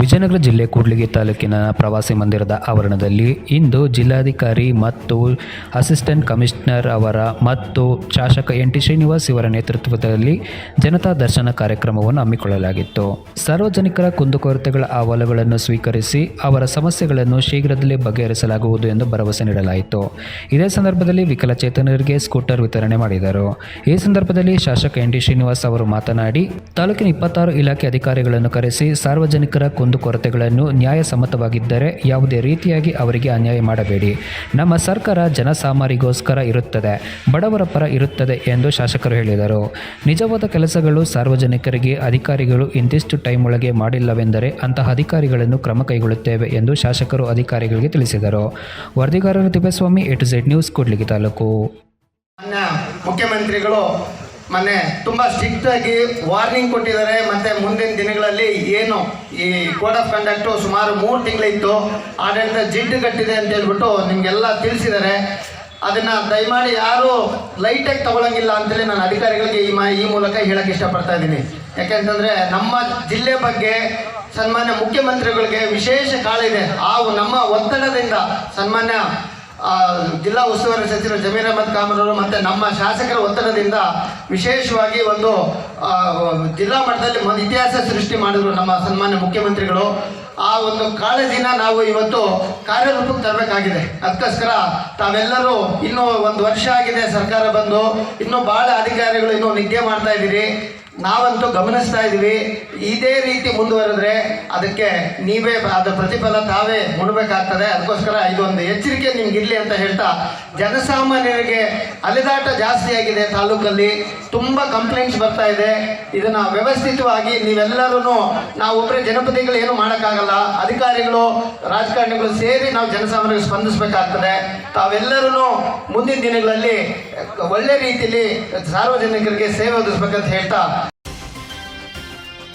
ವಿಜಯನಗರ ಜಿಲ್ಲೆ ಕೂಡ್ಲಿಗಿ ತಾಲೂಕಿನ ಪ್ರವಾಸಿ ಮಂದಿರದ ಆವರಣದಲ್ಲಿ ಇಂದು ಜಿಲ್ಲಾಧಿಕಾರಿ ಮತ್ತು ಅಸಿಸ್ಟೆಂಟ್ ಕಮಿಷನರ್ ಅವರ ಮತ್ತು ಶಾಸಕ ಎನ್ ಟಿ ಶ್ರೀನಿವಾಸ್ ಇವರ ನೇತೃತ್ವದಲ್ಲಿ ಜನತಾ ದರ್ಶನ ಕಾರ್ಯಕ್ರಮವನ್ನು ಹಮ್ಮಿಕೊಳ್ಳಲಾಗಿತ್ತು. ಸಾರ್ವಜನಿಕರ ಕುಂದುಕೊರತೆಗಳ ಅಹವಾಲುಗಳನ್ನು ಸ್ವೀಕರಿಸಿ ಅವರ ಸಮಸ್ಯೆಗಳನ್ನು ಶೀಘ್ರದಲ್ಲೇ ಬಗೆಹರಿಸಲಾಗುವುದು ಎಂದು ಭರವಸೆ ನೀಡಲಾಯಿತು. ಇದೇ ಸಂದರ್ಭದಲ್ಲಿ ವಿಕಲಚೇತನರಿಗೆ ಸ್ಕೂಟರ್ ವಿತರಣೆ ಮಾಡಿದರು. ಈ ಸಂದರ್ಭದಲ್ಲಿ ಶಾಸಕ ಎನ್ ಟಿ ಶ್ರೀನಿವಾಸ್ ಅವರು ಮಾತನಾಡಿ, ತಾಲೂಕಿನ ಇಪ್ಪತ್ತಾರು ಇಲಾಖೆ ಅಧಿಕಾರಿಗಳನ್ನು ಕರೆಸಿ ಸಾರ್ವಜನಿಕರ ಕುಂದುಕೊರತೆಗಳನ್ನು ನ್ಯಾಯಸಮ್ಮತವಾಗಿದ್ದರೆ ಯಾವುದೇ ರೀತಿಯಾಗಿ ಅವರಿಗೆ ಅನ್ಯಾಯ ಮಾಡಬೇಡಿ. ನಮ್ಮ ಸರ್ಕಾರ ಜನಸಾಮಾರಿಗೋಸ್ಕರ ಇರುತ್ತದೆ, ಬಡವರ ಪರ ಇರುತ್ತದೆ ಎಂದು ಶಾಸಕರು ಹೇಳಿದರು. ನಿಜವಾದ ಕೆಲಸಗಳು ಸಾರ್ವಜನಿಕರಿಗೆ, ಅಧಿಕಾರಿಗಳು ಇಂತಿಷ್ಟು ಟೈಮ್ ಒಳಗೆ ಮಾಡಿಲ್ಲವೆಂದರೆ ಅಂತಹ ಅಧಿಕಾರಿಗಳನ್ನು ಕ್ರಮ ಕೈಗೊಳ್ಳುತ್ತೇವೆ ಎಂದು ಶಾಸಕರು ಅಧಿಕಾರಿಗಳಿಗೆ ತಿಳಿಸಿದರು. ವರದಿಗಾರರು Tippeswamy, A to Z news, Kudligi taluk. ಮುಖ್ಯಮಂತ್ರಿಗಳು ಮೊನ್ನೆ ತುಂಬ ಸ್ಟ್ರಿಕ್ಟ್ ಆಗಿ ವಾರ್ನಿಂಗ್ ಕೊಟ್ಟಿದ್ದಾರೆ. ಮತ್ತೆ ಮುಂದಿನ ದಿನಗಳಲ್ಲಿ ಏನು ಈ ಕೋಡ್ ಆಫ್ ಕಂಡಕ್ಟು ಸುಮಾರು ಮೂರು ತಿಂಗಳಿತ್ತು. ಆಡಳಿತ ಜಿಡ್ಡುಗಟ್ಟಿದೆ ಅಂತ ಹೇಳ್ಬಿಟ್ಟು ನಿಮಗೆಲ್ಲ ತಿಳಿಸಿದ್ದಾರೆ. ಅದನ್ನ ದಯಮಾಡಿ ಯಾರು ಲೈಟಾಗಿ ತಗೊಳಂಗಿಲ್ಲ ಅಂತೇಳಿ ನಾನು ಅಧಿಕಾರಿಗಳಿಗೆ ಈ ಮಾ, ಈ ಮೂಲಕ ಹೇಳಕ್ಕೆ ಇಷ್ಟಪಡ್ತಾ ಇದ್ದೀನಿ. ಯಾಕೆಂತಂದ್ರೆ ನಮ್ಮ ಜಿಲ್ಲೆ ಬಗ್ಗೆ ಸನ್ಮಾನ್ಯ ಮುಖ್ಯಮಂತ್ರಿಗಳಿಗೆ ವಿಶೇಷ ಕಾಳಿದೆ ಆ ನಮ್ಮ ಒತ್ತಡದಿಂದ ಸನ್ಮಾನ್ಯ ಜಿಲ್ಲಾ ಉಸ್ತುವಾರಿ ಸಚಿವರು ಜಮೀರ್ ಅಹಮದ್ ಕಾಮರವರು ಮತ್ತು ನಮ್ಮ ಶಾಸಕರ ಒತ್ತಡದಿಂದ ವಿಶೇಷವಾಗಿ ಒಂದು ಜಿಲ್ಲಾ ಮಟ್ಟದಲ್ಲಿ ಒಂದು ಇತಿಹಾಸ ಸೃಷ್ಟಿ ಮಾಡಿದ್ರು ನಮ್ಮ ಸನ್ಮಾನ್ಯ ಮುಖ್ಯಮಂತ್ರಿಗಳು. ಆ ಒಂದು ಕಾಳಜಿನ ನಾವು ಇವತ್ತು ಕಾರ್ಯರೂಪಕ್ಕೆ ತರಬೇಕಾಗಿದೆ. ಅದಕ್ಕೋಸ್ಕರ ತಾವೆಲ್ಲರೂ ಇನ್ನೂ ಒಂದು ವರ್ಷ ಆಗಿದೆ ಸರ್ಕಾರ ಬಂದು. ಇನ್ನೂ ಬಹಳ ಅಧಿಕಾರಿಗಳು ಇನ್ನೂ ನಿದ್ದೆ ಮಾಡ್ತಾ ಇದ್ದೀರಿ. ನಾವಂತೂ ಗಮನಿಸ್ತಾ ಇದ್ದೀವಿ ಇದೇ ರೀತಿ ಮುಂದುವರೆದ್ರೆ ಅದಕ್ಕೆ ನೀವೇ ಅದರ ಪ್ರತಿಫಲ ತಾವೇ ಮುಡಬೇಕಾಗ್ತದೆ ಅದಕ್ಕೋಸ್ಕರ ಇದೊಂದು ಎಚ್ಚರಿಕೆ ನಿಮ್ಗೆ ಇರಲಿ ಅಂತ ಹೇಳ್ತಾ ಜನಸಾಮಾನ್ಯರಿಗೆ ಅಲೆದಾಟ ಜಾಸ್ತಿ ಆಗಿದೆ ತಾಲೂಕಲ್ಲಿ. ತುಂಬ ಕಂಪ್ಲೇಂಟ್ಸ್ ಬರ್ತಾ ಇದೆ. ಇದನ್ನು ವ್ಯವಸ್ಥಿತವಾಗಿ ನೀವೆಲ್ಲರೂ ನಾವು ಒಬ್ಬರೇ ಜನಪದಿಗಳು ಏನು ಮಾಡೋಕ್ಕಾಗಲ್ಲ. ಅಧಿಕಾರಿಗಳು, ರಾಜಕಾರಣಿಗಳು ಸೇರಿ ನಾವು ಜನಸಾಮಾನ್ಯರಿಗೆ ಸ್ಪಂದಿಸಬೇಕಾಗ್ತದೆ. ತಾವೆಲ್ಲರೂ ಮುಂದಿನ ದಿನಗಳಲ್ಲಿ ಒಳ್ಳೆ ರೀತಿಯಲ್ಲಿ ಸಾರ್ವಜನಿಕರಿಗೆ ಸೇವೆ ಒದಗಿಸ್ಬೇಕಂತ ಹೇಳ್ತಾ